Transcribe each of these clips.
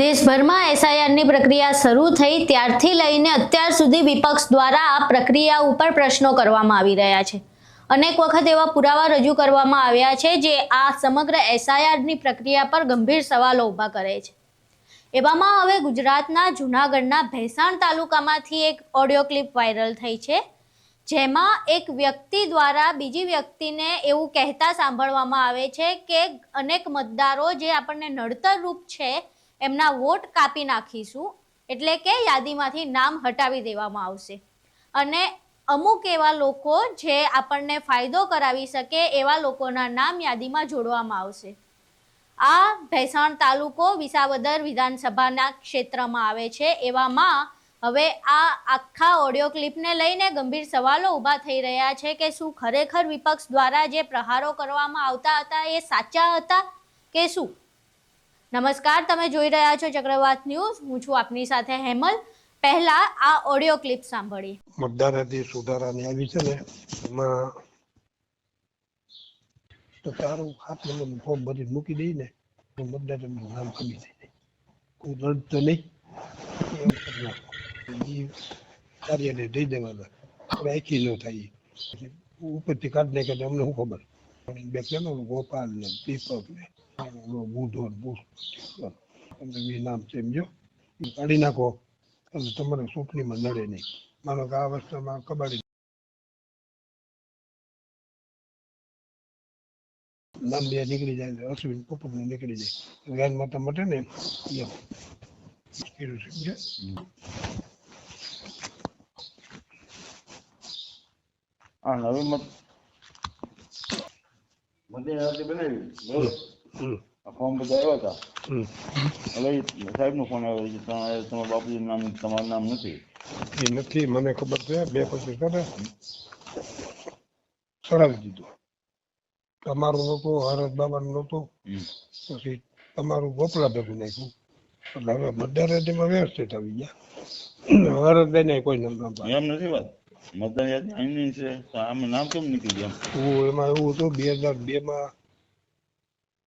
દેશભરમાં એસઆઈઆરની પ્રક્રિયા શરૂ થઈ ત્યારથી લઈને અત્યાર સુધી વિપક્ષ દ્વારા આ પ્રક્રિયા ઉપર પ્રશ્નો કરવામાં આવી રહ્યા છે. અનેક વખત એવા પુરાવા રજૂ કરવામાં આવ્યા છે જે આ સમગ્ર એસઆઈઆરની પ્રક્રિયા પર ગંભીર સવાલો ઊભા કરે છે. એવામાં હવે ગુજરાતના જૂનાગઢના ભેસાણ તાલુકામાંથી એક ઓડિયો ક્લિપ વાયરલ થઈ છે, જેમાં એક વ્યક્તિ દ્વારા બીજી વ્યક્તિને એવું કહેતા સાંભળવામાં આવે છે કે અનેક મતદારો જે આપણને નડતર રૂપ છે એમના વોટ કાપી નાખીશું એટલે કે યાદીમાંથી નામ હટાવી દેવામાં આવશે. અને અમુક એવા લોકો જે આપણને ફાયદો કરાવી શકે એવા લોકોના નામ યાદીમાં જોડવામાં આવશે. આ ભેસાણ તાલુકો વિસાવદર વિધાનસભાના ક્ષેત્રમાં આવે છે. એવામાં હવે આ આખા ઓડિયો ક્લિપને લઈને ગંભીર સવાલો ઊભા થઈ રહ્યા છે કે શું ખરેખર વિપક્ષ દ્વારા જે પ્રહારો કરવામાં આવતા હતા એ સાચા હતા કે શું? નમસ્કાર, તમે જોઈ રહ્યા છો ચક્રવાત ન્યૂઝ. હું છું આપની સાથે હેમલ. પહેલા આ ઓડિયો ક્લિપ સાંભળીએ. મતદારાથી સુધારાની આવી છે ને, એમાં તો તારું હાથ નંબરનું ફોર્મ ભરી મૂકી દઈ ને, તો મતદારનું નામ કમી થઈ જાય કોઈ રદ તો નહીં. એવું કરી નાખો. ઈ કાર્યને દઈ દેવાના. આપણે આખી ન થાય. ઈ. પછી ઉપરથી કાઢી નાખે તો અમને શું ખબર? બે કેનો ગોપાલ ને દીપક ને બુધો ને પુષ્પ તમને બી નામ છે સમજો કાઢી નાખો એટલે તમારે ચૂંટણીમાં નડે નહીં માનો કે આ અવસ્થામાં કબાડી નામ બે નીકળી જાય અશ્વિનનું નીકળી જાય ગાય માતા મટે ને એમ મુશ્કેલી સમજે આ નવી મત યાદી બનાવી આ ફોર્મ બધા આવ્યા હતા? સાહેબ નો ફોન આવ્યો છે તમારા બાપુજી નામ તમારું નામ નથી? એ નથી મને ખબર છે બે પછી કરે ચડાવી દીધું. તમારું નતું હરદ બાબાનું હમ. પછી તમારું ગોપલા ભેગું નાખ્યું. એટલે હવે બધા રેતીમાં વ્યવસ્થિત આવી ગયા. હરદ ને કોઈ નામ ના એમ નથી વાત? મતદાર યાદી આની છે આમાં નામ કેમ નીકળી ગયા એમાં? એવું હતું બે હજાર બે માં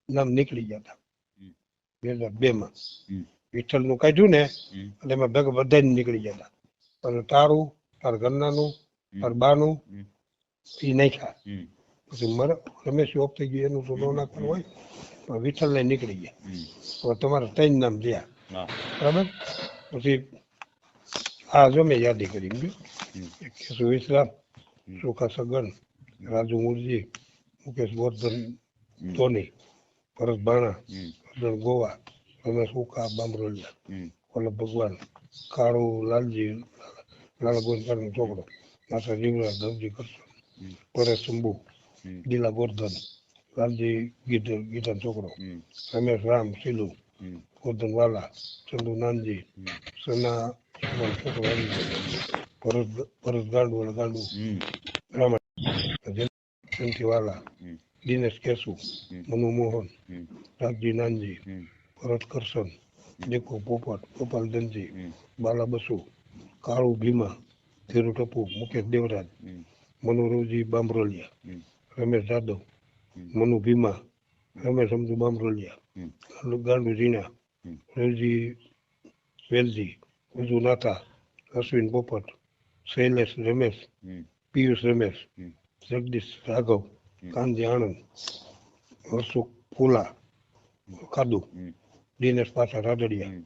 નામ નીકળી ગયા હતા. બે હજાર બે માં હમ. વિઠ્ઠલનું કાઢ્યું ને એટલે એમાં ભેગા બધા નીકળી ગયા હતા. અને તારું તાર ઘરનાનું તાર બાનું એ નાખ્યા. પછી મર રમેશ ઓફ થઈ ગયું એનું તો ન નાખવાનું હોય પણ વિઠ્ઠલ ને નીકળી ગયા. હવે તમારે ત્રણ નામ રહ્યા બરાબર? પછી આ જો મેં યાદી કરી? કેશુ વિશ્રામ સુખા સગન રાજુ મુરજી મુકેશ બોર્ધન ધોની. ભરત. અર્જુન ગોવા રમેશ ઉકા બામરોલિયા. વલ્લભ ભગવાન કાળુ લાલજી લાલ ગોંધકારનો છોકરો માતા જીવરાજ દવજી કરશન હમ. પરેશ શંભુ. ગીલા ગોરધન લાલજી ગીધર ગીધર છોકરો. રમેશ રામ સિલુ. ગોરધન વાલા ચંદુ નાનજી. સના છોકરો ભરત ભરત ગાંડુ અને ગાંડુ રામા જયંતિ વાલા. દિનેશ કેસુ હમ. મનુ મોહન હમ. રાગજી નાનજી. ભરત કરશન દીકુ પોપટ ગોપાલ હમ. બાલા બસુ કાળુ ભીમા ધીરુ ટપુ મુકેશ દેવરાજ. મનોરવજી બામરોલિયા. રમેશ જાદવ. મનુ ભીમા રમેશ અમજુ બામરોલિયા. ગાંડુ- હમ. રવજી વેલજી વિજુ નાથા અશ્વિન પોપટ શૈલેષ રમેશ. પિયુષ રમેશ જગદીશ રાઘવ કાંજી આણંદ હર્ષુક ફુલા ખાદુ દિનેશ પાછા રાદડિયા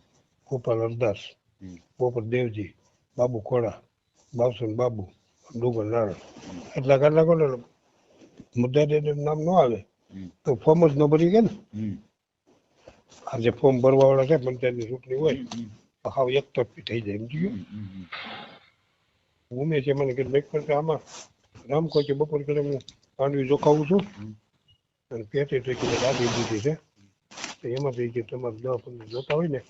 ગોપાલ અરદાસ હમ. દેવજી બાબુ ખોડા બાવસન બાબુ ડુંગર નારણ એટલા કેટલા કોને મુદ્દા નામ ન આવે. તો ફોર્મ જ ન ભરી ગયા ને? આજે ફોર્મ ભરવા વાળા છે પંચાયતની ચૂંટણી હોય હાવ એક તરફી થઈ જાય એમ જોયું ઉમેશ મને કે મેં પણ આમાં રામ કોઈ બપોર કરે હું પાંડવી જોખાવું છું. અને પેટે તો કે દાદી દીધી છે તો એમાંથી કે તમારે દવા પંદર જોતા હોય ને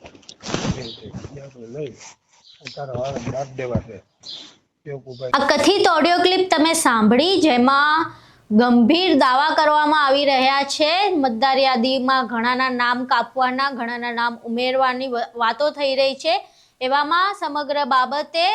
આ કથિત ઓડિયો ક્લિપ તમે સાંભળી, જેમાં ગંભીર દાવા કરવામાં આવી રહ્યા છે મતદાર યાદીમાં ઘણાના નામ કાપવાના, ઘણાના નામ ઉમેરવાની વાતો થઈ રહી છે એવામાં સમગ્ર બાબતે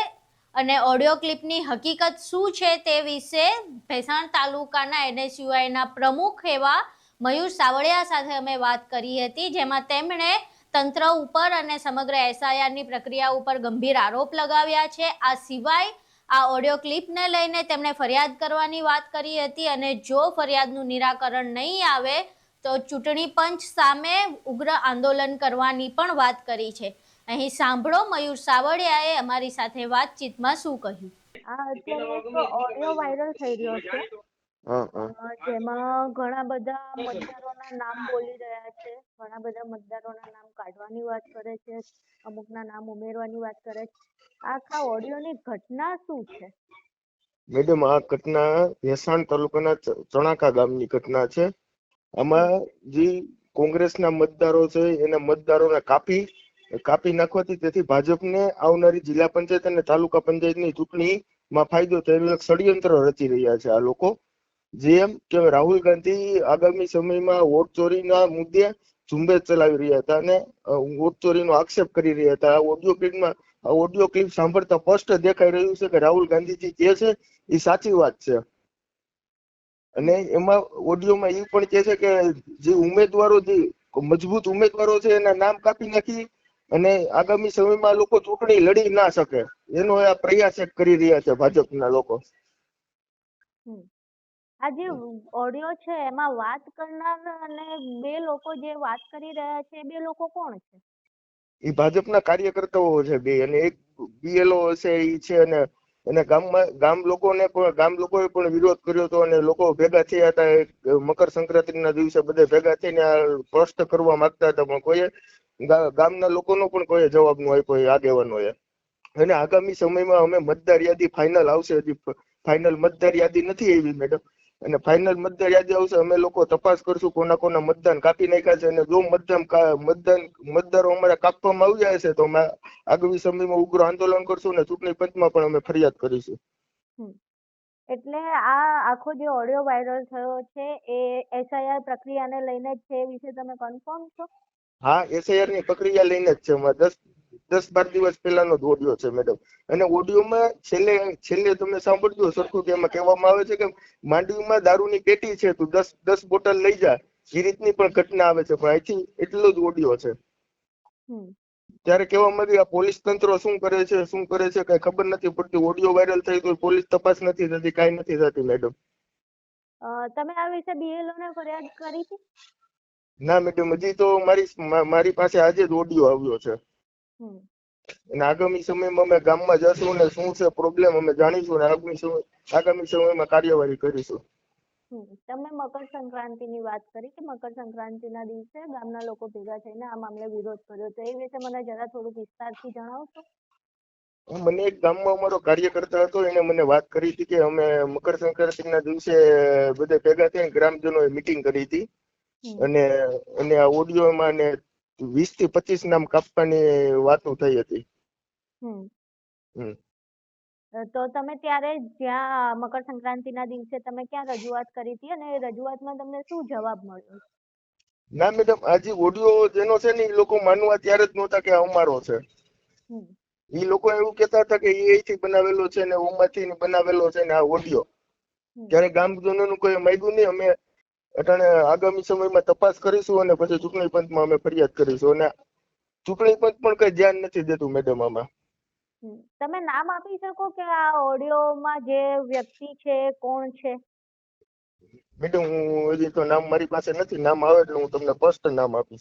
અને ઓડિયો ક્લિપની હકીકત શું છે તે વિશે ભેસાણ તાલુકાના એનએસયુઆઈના પ્રમુખ એવા મયુર સાવળિયા સાથે અમે વાત કરી હતી, જેમાં તેમણે તંત્ર ઉપર અને સમગ્ર એસઆઈઆરની પ્રક્રિયા ઉપર ગંભીર આરોપ લગાવ્યા છે. આ સિવાય આ ઓડિયો ક્લિપને લઈને તેમણે ફરિયાદ કરવાની વાત કરી હતી અને જો ફરિયાદનું નિરાકરણ નહીં આવે તો ચૂંટણી પંચ સામે ઉગ્ર આંદોલન કરવાની પણ વાત કરી છે. અહીં સાંભળો મયુર સાવડિયાએ અમારી સાથે વાતચીતમાં શું કહ્યું? આ અત્યારે ઓડિયો વાયરલ થઈ રહ્યો છે. જેમાં ઘણા બધા મતદારોના નામ બોલી રહ્યા છે. ઘણા બધા મતદારોના નામ કાઢવાની વાત કરે છે. અમુકના નામ ઉમેરવાની વાત કરે છે. આખા ઓડિયોની ઘટના શું છે? મેડમ આ ઘટના ભેસાણ તાલુકાના ચણાકા ગામની ઘટના છે. આમાં જે કોંગ્રેસના મતદારો છે એના મતદારોને કાપી કાપી નાખવાથી તેથી ભાજપને આવનારી જિલ્લા પંચાયત અને તાલુકા પંચાયતની ચૂંટણીમાં ફાયદો થયેલો ષડયંત્ર રચી રહ્યા છે આ લોકો. જેમ કે રાહુલ ગાંધી આગામી સમયમાં વોટ ચોરીના મુદ્દે ઝુંબેશ ચલાવી રહ્યા હતા અને વોટ ચોરીનો આક્ષેપ કરી રહ્યા હતા. આ ઓડિયો ક્લિપમાં આ ઓડિયો ક્લિપ સાંભળતા સ્પષ્ટ દેખાઈ રહ્યું છે કે રાહુલ ગાંધીજી જે છે એ સાચી વાત છે. અને એમાં ઓડિયોમાં એ પણ કહે છે કે જે ઉમેદવારો જે મજબૂત ઉમેદવારો છે એના નામ કાપી નાખી અને આગામી સમયમાં લોકો ચૂંટણી લડી ના શકે. એનો આ પ્રયાસ કરી રહ્યા છે ભાજપના લોકો. આ જે ઓડિયો છે એમાં વાત કરનાર અને બે લોકો જે વાત કરી રહ્યા છે બે લોકો કોણ છે? એ ભાજપના કાર્યકર્તાઓ છે બે અને એક બીએલઓ છે એ છે અને અને ગામમાં ગામ લોકોને પણ ગામ લોકોએ પણ વિરોધ કર્યો હતો અને લોકો ભેગા થયા હતા. મકર સંક્રાંતિના દિવસે બધા ભેગા થઈને આ સ્પષ્ટ કરવા માંગતા હતા પણ કોઈએ ગામના લોકોનો પણ કોઈ જવાબ ન આપ્યો આગેવાનોએ. અને આગામી સમયમાં અમે મતદાર યાદી ફાઇનલ આવશે, હજી ફાઇનલ મતદાર યાદી નથી આવી મેડમ અને ફાઇનલ મતદાર યાદી આવશે, અમે લોકો તપાસ કરશું કોના કોના મતદાન કાપી નાખ્યા છે અને જો મતદાન મતદાન, મતદારો અમારા કાપવામાં આવી જાય છે તો અમે આગામી સમયમાં ઉગ્ર આંદોલન કરશું અને ચૂંટણી પંચમાં પણ અમે ફરિયાદ કરીશું. એટલે આ આખો જે ઓડિયો વાયરલ થયો છે, એ એસઆઈઆર પ્રક્રિયાને લઈને છે વિશે તમે કન્ફર્મ છો? હા એસઆઈઆરની પ્રક્રિયા લઈને જ છે. અમારે દસ દસ બાર દિવસ પહેલાનો જ ઓડિયો છે મેડમ અને ઓડિયોમાં છેલ્લે છેલ્લે તમે સાંભળજો સરખું કે એમાં કહેવામાં આવે છે કે માંડવીમાં દારૂની પેટી છે તું દસ દસ બોટલ લઈ જા. એ રીતની પણ ઘટના આવે છે. પણ અહીંથી એટલો જ ઓડિયો છે. ત્યારે કહેવામાં આવ્યું આ પોલીસ તંત્ર શું કરે છે શું કરે છે કઈ ખબર નથી પડતી. ઓડિયો વાયરલ થઈ તો પોલીસ તપાસ નથી થતી કાંઈ નથી થતી મેડમ તમે આ વિશે બીએલઓ ને ફરિયાદ કરી હતી? ના મેડમ હજી તો મારી મારી પાસે આજે જ ઓડિયો આવ્યો છે. અને આગામી સમયમાં અમે ગામમાં જશું ને શું છે પ્રોબ્લેમ અમે જાણીશું અને આગામી સમય આગામી સમયમાં કાર્યવાહી કરીશું. તમે મકર સંક્રાંતિની વાત કરી કે મકર સંક્રાંતિના દિવસે ગામના લોકો ભેગા થઈને આ મામલે વિરોધ કર્યો તો એ વિશે મને જરા થોડુંક વિસ્તારથી જણાવશો? મને એક ગામમાં અમારો કાર્યકર્તા હતો એને મને વાત કરી હતી કે અમે મકર સંક્રાંતિના દિવસે બધા ભેગા થઈને ગ્રામજનોએ મીટિંગ કરી હતી. અને અને આ ઓડિયોમાં ને વીસથી પચીસ નામ કાપવાની વાતો થઈ હતી. તો તમે ત્યારે જ્યાં મકર સંક્રાંતિના દિવસે તમે ક્યાં રજૂઆત કરી હતી અને એ રજૂઆતમાં તમને શું જવાબ મળ્યો? ના મેડમ આજે ઓડિયો જેનો છે ને એ લોકો માનવા ત્યારે જ નહોતા કે અમારો છે. એ લોકો એવું કહેતા હતા કે એ થી બનાવેલો છે ને ઓમાંથી બનાવેલો છે ને આ ઓડિયો. ત્યારે ગામજનોનું કોઈ માંગ્યું નહીં. અમે અટાણે આગામી સમયમાં તપાસ કરીશું અને પછી ચૂંટણી પંચમાં અમે ફરિયાદ કરીશું. અને ચૂંટણી પંચ પણ કઈ ધ્યાન નથી દેતું મેડમ આમાં. તમે નામ આપી શકો કે આ ઓડિયોમાં જે વ્યક્તિ છે કોણ છે? મેડમ હું હજી તો નામ મારી પાસે નથી. નામ આવે એટલે હું તમને સ્પષ્ટ નામ આપીશ.